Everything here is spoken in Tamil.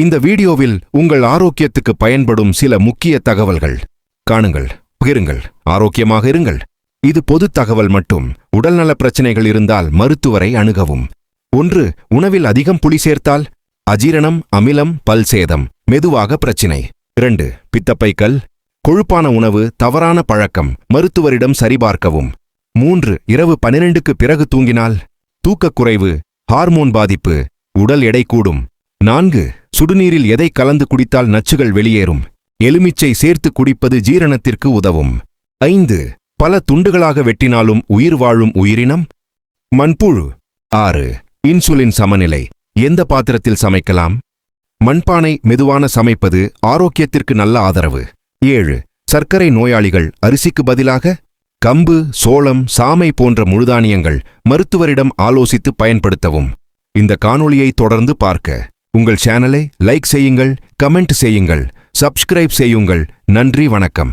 இந்த வீடியோவில் உங்கள் ஆரோக்கியத்துக்கு பயன்படும் சில முக்கிய தகவல்கள். காணுங்கள் பகிருங்கள் ஆரோக்கியமாக இருங்கள். இது பொது தகவல் மட்டும். உடல்நல பிரச்சனைகள் இருந்தால் மருத்துவரை அணுகவும். ஒன்று உணவில் அதிகம் புளி சேர்த்தால் அஜீரணம் அமிலம் பல் சேதம் மெதுவாக பிரச்சினை. இரண்டு பித்தப்பைக்கல் கொழுப்பான உணவு தவறான பழக்கம் மருத்துவரிடம் சரிபார்க்கவும். மூன்று இரவு பனிரெண்டுக்கு பிறகு தூங்கினால் தூக்கக்குறைவு ஹார்மோன் பாதிப்பு உடல் எடை கூடும். நான்கு சுடுநீரில் எதை கலந்து குடித்தால் நச்சுகள் வெளியேறும்? எலுமிச்சை சேர்த்து குடிப்பது ஜீரணத்திற்கு உதவும். ஐந்து. பல துண்டுகளாக வெட்டினாலும் உயிர் வாழும் உயிரினம்? மண்புழு. ஆறு. இன்சுலின் சமநிலை. எந்த பாத்திரத்தில் சமைக்கலாம்? மண்பானை மெதுவான சமைப்பது ஆரோக்கியத்திற்கு நல்ல ஆதரவு. ஏழு. சர்க்கரை நோயாளிகள் அரிசிக்கு பதிலாக? கம்பு சோளம் சாமை போன்ற முழுதானியங்கள் மருத்துவரிடம் ஆலோசித்து பயன்படுத்தவும். இந்த காணொளியை தொடர்ந்து பார்க்க. உங்கள் சேனலை லைக் செய்யுங்கள் கமெண்ட் செய்யுங்கள் சப்ஸ்கிரைப் செய்யுங்கள். நன்றி வணக்கம்.